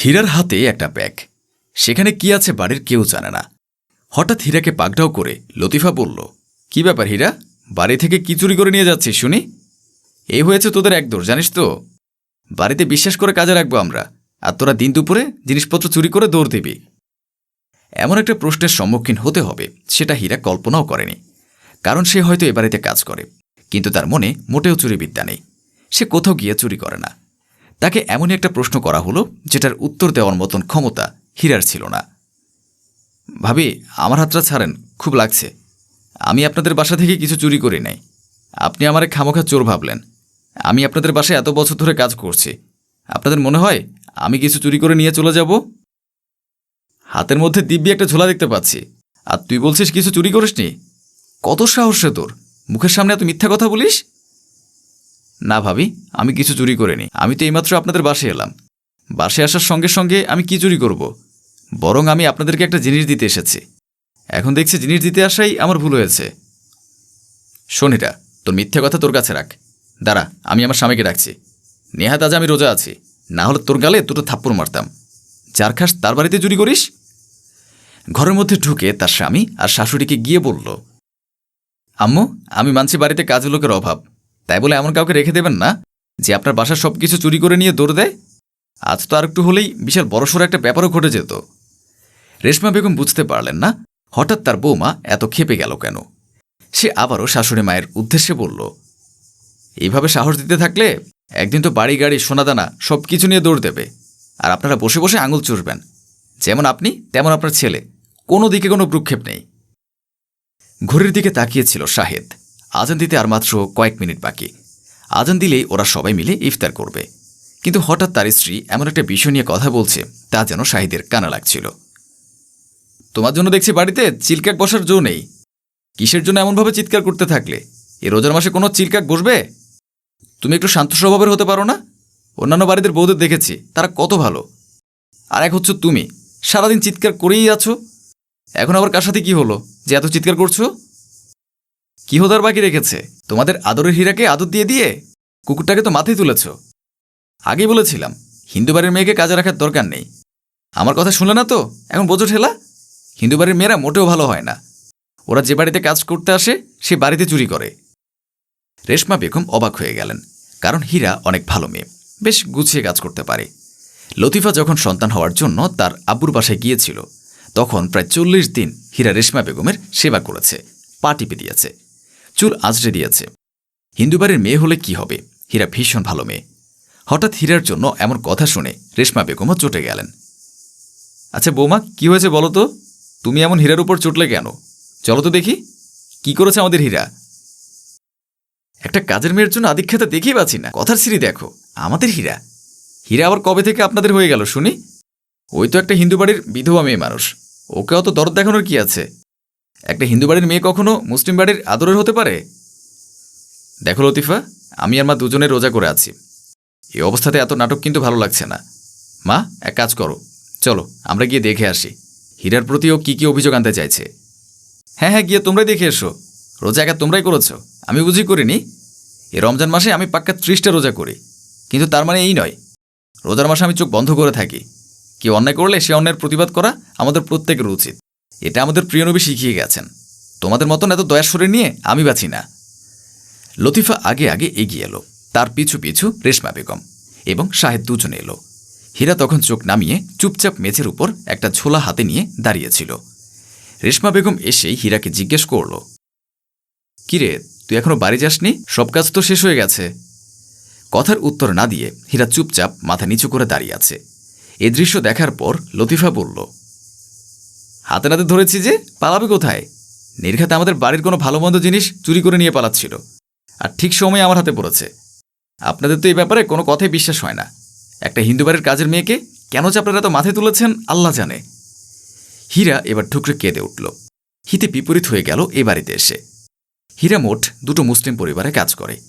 হীরার হাতে একটা ব্যাগ। সেখানে কি আছে বাড়ির কেউ জানে না। হঠাৎ হীরাকে পাকড়াও করে লতিফা বলল, কি ব্যাপার হীরা? বাড়ি থেকে কি চুরি করে নিয়ে যাচ্ছিস শুনি? এই হয়েছে তোদের একদোর জানিস তো? বাড়িতে বিশ্বাস করে কাজে রাখব আমরা, আর তোরা দিন দুপুরে জিনিসপত্র চুরি করে দৌড় দিবি। এমন একটা প্রশ্নের সম্মুখীন হতে হবে, সেটা হীরা কল্পনাও করেনি। কারণ সে হয়তো এ বাড়িতে কাজ করে, কিন্তু তার মনে মোটেও চুরি বিদ্যা নেই। সে কোথাও গিয়ে চুরি করে না। তাকে এমনই একটা প্রশ্ন করা হলো যেটার উত্তর দেওয়ার মতন ক্ষমতা হীরার ছিল না। ভাবি, আমার হাতটা ছাড়েন, খুব লাগছে। আমি আপনাদের বাসা থেকে কিছু চুরি করি নাই। আপনি আমারে খামোখা চোর ভাবলেন। আমি আপনাদের বাসায় এত বছর ধরে কাজ করছি। আপনাদের মনে হয় আমি কিছু চুরি করে নিয়ে চলে যাব? হাতের মধ্যে দিব্যি একটা ঝোলা দেখতে পাচ্ছি। আর তুই বলছিস কিছু চুরি করিসনি? কত সাহস তোর? মুখের সামনে এত মিথ্যা কথা বলিস? না ভাবি, আমি কিছু চুরি করিনি। আমি তো এইমাত্র আপনাদের বাসে এলাম। বাসে আসার সঙ্গে সঙ্গে আমি কি চুরি করব? বরং আমি আপনাদেরকে একটা জিনিস দিতে এসেছি। এখন দেখছি জিনিস দিতে আসাই আমার ভুল হয়েছে। শোনিটা তোর মিথ্যে কথা তোর কাছে রাখ। দাঁড়া, আমি আমার স্বামীকে ডাকছি। নেহাত আজ আমি রোজা আছি। না হলে তোর গালে দুটো থাপ্পড় মারতাম। যার খাস তার বাড়িতে চুরি করিস? ঘরের মধ্যে ঢুকে তার স্বামী আর শাশুড়িকে গিয়ে বলল, আম্মু, আমি মানছি বাড়িতে কাজের লোকের অভাব। তাই বলে এমন কাউকে রেখে দেবেন না যে আপনার বাসার সব কিছু চুরি করে নিয়ে দৌড় দেয়? আজ তো আর একটু হলেই বিশাল বড়সড় একটা ব্যাপারও ঘটে যেত। রেশমা বেগম বুঝতে পারলেন না, হঠাৎ তার বৌমা এত ক্ষেপে গেল কেন? সে আবারও শাশুড়ি মায়ের উদ্দেশ্যে বলল, এইভাবে সাহস দিতে থাকলে একদিন তো বাড়ি, গাড়ি, সোনাদানা সব কিছু নিয়ে দৌড় দেবে। আর আপনারা বসে বসে আঙুল চুষবেন। যেমন আপনি, তেমন আপনার ছেলে। কোনো দিকে কোনো ভ্রুক্ষেপ নেই। ঘড়ির দিকে তাকিয়েছিল শাহেদ। আজান দিতে আর মাত্র কয়েক মিনিট বাকি। আজান দিলেই ওরা সবাই মিলে ইফতার করবে। কিন্তু হঠাৎ তার স্ত্রী এমন একটা বিষয় নিয়ে কথা বলছে, তা যেন শাহিদের কানা লাগছিল। তোমার জন্য দেখছি বাড়িতে চিলকাক বসার জো নেই। কিসের জন্য এমনভাবে চিৎকার করতে থাকলে? এ রোজার মাসে কোনো চিলকাক বসবে? তুমি একটু শান্ত স্বভাবের হতে পারো না? অন্যান্য বাড়িদের বউদের দেখেছি, তারা কত ভালো। আর এক হচ্ছে তুমি, সারাদিন চিৎকার করেই আছো। এখন আবার কার সাথে কী হলো? যে এত চিৎকার করছ? কি হোদার বাকি রেখেছে? তোমাদের আদরের হীরাকে আদর দিয়ে দিয়ে? কুকুরটাকে তো মাথায় তুলেছ। আগেই বলেছিলাম, হিন্দু বাড়ির মেয়েকে কাজে রাখার দরকার নেই। আমার কথা শুনলে না তো? এখন বোঝো ঠেলা? হিন্দু বাড়ির মেয়েরা মোটেও ভালো হয় না। ওরা যে বাড়িতে কাজ করতে আসে, সে বাড়িতে চুরি করে। রেশমা বেগম অবাক হয়ে গেলেন, কারণ হীরা অনেক ভালো মেয়ে, বেশ গুছিয়ে কাজ করতে পারে। লতিফা যখন সন্তান হওয়ার জন্য তার আব্বুর বাসায় গিয়েছিল, তখন প্রায় চল্লিশ দিন হীরা রেশমা বেগমের সেবা করেছে, পা টিপে দিয়েছে। চুল আঁচড়ে দিয়েছে। হিন্দু বাড়ির মেয়ে হলে কি হবে? হীরা ভীষণ ভালো মেয়ে। হঠাৎ হীরার জন্য এমন কথা শুনে রেশমা বেগমও চটে গেলেন। আচ্ছা বৌমা, কি হয়েছে বলো তো? তুমি এমন হীরার উপর চটলে কেন? চলো তো দেখি। কি করেছে আমাদের হীরা? একটা কাজের মেয়ের জন্য আদিক্ষেতা দেখেই পাচ্ছি না। কথার সিঁড়ি দেখো। আমাদের হীরা? হীরা আবার কবে থেকে আপনাদের হয়ে গেল শুনি? ওই তো একটা হিন্দু বাড়ির বিধবা মেয়ে মানুষ। ওকে অত দরদ দেখানোর কি আছে? একটা হিন্দু বাড়ির মেয়ে কখনো মুসলিম বাড়ির আদরের হতে পারে? দেখো লতিফা, আমি আর মা দুজনে রোজা করে আছি। এই অবস্থাতে এত নাটক কিন্তু ভালো লাগছে না। মা, এক কাজ করো। চলো, আমরা গিয়ে দেখে আসি। হীরার প্রতিও কি কি অভিযোগ আনতে চাইছে? হ্যাঁ হ্যাঁ গিয়ে তোমরাই দেখে এসো। রোজা একা তোমরাই করেছ? আমি বুঝি করিনি। এ রমজান মাসে আমি পাক্কা ত্রিশটা রোজা করি। কিন্তু তার মানে এই নয়। রোজার মাসে আমি চোখ বন্ধ করে থাকি। কেউ অন্যায় করলে সে অন্যায়ের প্রতিবাদ করা আমাদের প্রত্যেকের উচিত। এটা আমাদের প্রিয় নবী শিখিয়ে গেছেন। তোমাদের মতন এত দয়ার শরীর নিয়ে আমি বাঁচি না। লতিফা আগে আগে এগিয়ে এলো। তার পিছু পিছু রেশমা বেগম এবং শাহেদ দুজনে এলো। হীরা তখন চোখ নামিয়ে চুপচাপ মেঝের উপর একটা ঝোলা হাতে নিয়ে দাঁড়িয়েছিল। রেশমা বেগম এসেই হীরাকে জিজ্ঞেস করল, কিরে, তুই এখনও বাড়ি যাসনি? সব কাজ তো শেষ হয়ে গেছে। কথার উত্তর না দিয়ে হীরা চুপচাপ মাথা নিচু করে দাঁড়িয়ে আছে। এ দৃশ্য দেখার পর লতিফা বলল হাতে নাতে ধরেছি যে পালাবে কোথায়? নির্ঘাতে আমাদের বাড়ির কোনো ভালো মন্দ জিনিস চুরি করে নিয়ে পালাচ্ছিল। আর ঠিক সময় আমার হাতে পড়েছে। আপনাদের তো এই ব্যাপারে কোনো কথাই বিশ্বাস হয় না। একটা হিন্দু বাড়ির কাজের মেয়েকে কেন যে আপনারা তো মাথায় তুলেছেন, আল্লাহ জানে। হীরা এবার ঠুকরে কেঁদে উঠল। হিতে বিপরীত হয়ে গেল এ বাড়িতে এসে। হীরা মোট দুটো মুসলিম পরিবারে কাজ করে।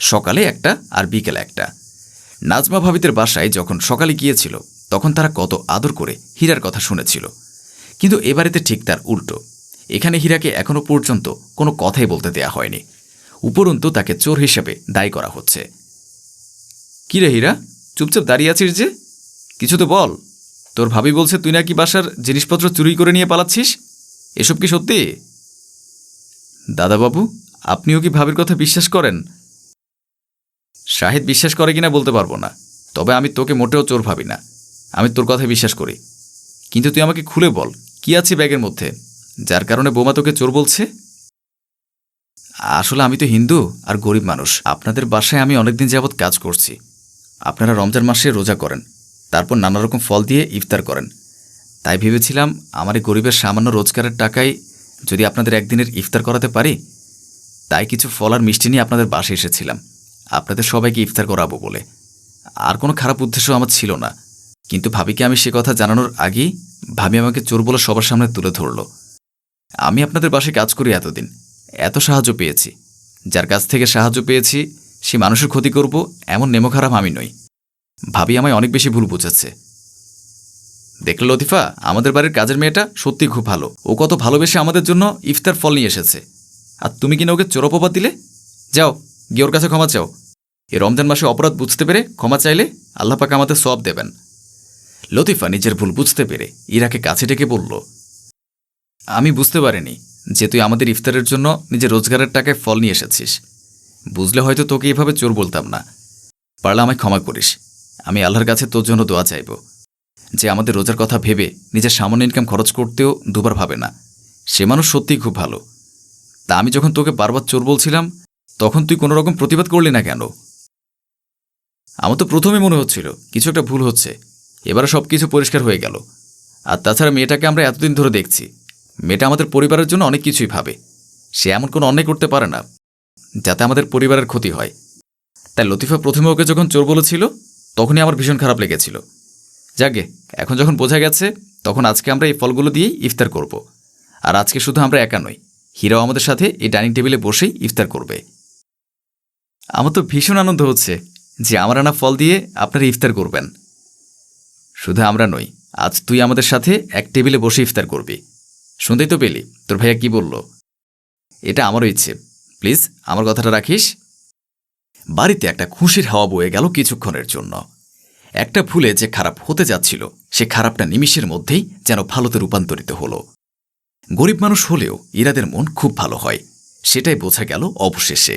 সকালে একটা আর বিকেলে একটা। নাজমা ভাবিদের বাসায় যখন সকালে গিয়েছিল, তখন তারা কত আদর করে হীরার কথা শুনেছিল। কিন্তু এ বাড়িতে ঠিক তার উল্টো। এখানে হীরাকে এখনও পর্যন্ত কোনো কথাই বলতে দেয়া হয়নি। উপরন্তু তাকে চোর হিসেবে দায়ী করা হচ্ছে। কি রে হীরা? চুপচাপ দাঁড়িয়ে আছিস যে? কিছু তো বল। তোর ভাবি বলছে তুই নাকি বাসার জিনিসপত্র চুরি করে নিয়ে পালাচ্ছিস? এসব কি সত্যি? দাদাবাবু, আপনিও কি ভাবির কথা বিশ্বাস করেন? শাহিদ বিশ্বাস করে কিনা বলতে পারব না। তবে আমি তোকে মোটেও চোর ভাবি না। আমি তোর কথা বিশ্বাস করি। কিন্তু তুই আমাকে খুলে বল কি আছে ব্যাগের মধ্যে? যার কারণে বোমা তোকে চোর বলছে? আসলে আমি তো হিন্দু আর গরিব মানুষ। আপনাদের বাসায় আমি অনেকদিন যাবৎ কাজ করছি। আপনারা রমজান মাসে রোজা করেন। তারপর নানা রকম ফল দিয়ে ইফতার করেন। তাই ভেবেছিলাম আমার এই গরিবের সামান্য রোজগারের টাকায় যদি আপনাদের একদিনের ইফতার করাতে পারি, তাই কিছু ফল আর মিষ্টি নিয়ে আপনাদের বাসে এসেছিলাম। আপনাদের সবাইকে ইফতার করাবো বলে। আর কোনো খারাপ উদ্দেশ্য আমার ছিল না। কিন্তু ভাবিকে আমি সে কথা জানানোর আগেই ভাবি আমাকে চোর বলে সবার সামনে তুলে ধরল। আমি আপনাদের বাসায় কাজ করি এতদিন। এত সাহায্য পেয়েছি। যার কাছ থেকে সাহায্য পেয়েছি, সে মানুষের ক্ষতি করব এমন নেমো খারাপ আমি নই। ভাবি আমায় অনেক বেশি ভুল বুঝেছে। দেখলে লতিফা, আমাদের বাড়ির কাজের মেয়েটা সত্যি খুব ভালো। ও কত ভালোবেসে আমাদের জন্য ইফতার ফল নিয়ে এসেছে। আর তুমি কিনা ওকে চোরপবাদ দিলে? যাও, গিয়ে ওর কাছে ক্ষমা চাও। এ রমজান মাসে অপরাধ বুঝতে পেরে ক্ষমা চাইলে আল্লাহ পাক আমাদের সব দেবেন। লতিফা নিজের ভুল বুঝতে পেরে ইরাকে কাছে ডেকে বলল, আমি বুঝতে পারিনি যে তুই আমাদের ইফতারের জন্য নিজের রোজগারের টাকায় ফল নিয়ে এসেছিস। বুঝলে হয়তো তোকে এভাবে চোর বলতাম না। পারলে আমায় ক্ষমা করিস। আমি আল্লাহর কাছে তোর জন্য দোয়া চাইব। যে আমাদের রোজার কথা ভেবে নিজের সামান্য ইনকাম খরচ করতেও দুবার ভাবে না। সে মানুষ সত্যিই খুব ভালো। তা আমি যখন তোকে বারবার চোর বলছিলাম, তখন তুই কোনো রকম প্রতিবাদ করলি না কেন? আমার তো প্রথমে মনে হচ্ছিল, কিছু একটা ভুল হচ্ছে। এবারে সব কিছু পরিষ্কার হয়ে গেল। আর তাছাড়া মেয়েটাকে আমরা এতদিন ধরে দেখছি। মেয়েটা আমাদের পরিবারের জন্য অনেক কিছুই ভাবে। সে এমন কোনো অন্যায় করতে পারে না, যাতে আমাদের পরিবারের ক্ষতি হয়। তাই লতিফা প্রথমে ওকে যখন চোর বলেছিল, তখনই আমার ভীষণ খারাপ লেগেছিল। যাকে এখন যখন বোঝা গেছে, তখন আজকে আমরা এই ফলগুলো দিয়েই ইফতার করব। আর আজকে শুধু আমরা একা নই, হীরাও আমাদের সাথে এই ডাইনিং টেবিলে বসেই ইফতার করবে। আমার তো ভীষণ আনন্দ হচ্ছে যে আমার আনা ফল দিয়ে আপনারা ইফতার করবেন। শুধু আমরা নই, আজ তুই আমাদের সাথে এক টেবিলে বসে ইফতার করবি। শুনতেই তো পেলি, তোর ভাইয়া কি বলল? এটা আমারও ইচ্ছে। প্লিজ, আমার কথাটা রাখিস। বাড়িতে একটা খুশির হাওয়া বয়ে গেল কিছুক্ষণের জন্য। একটা ভুলে যে খারাপ হতে যাচ্ছিল, সে খারাপটা নিমিষের মধ্যেই যেন ভালোতে রূপান্তরিত হলো। গরিব মানুষ হলেও ইরাদের মন খুব ভালো হয়, সেটাই বোঝা গেল অবশেষে।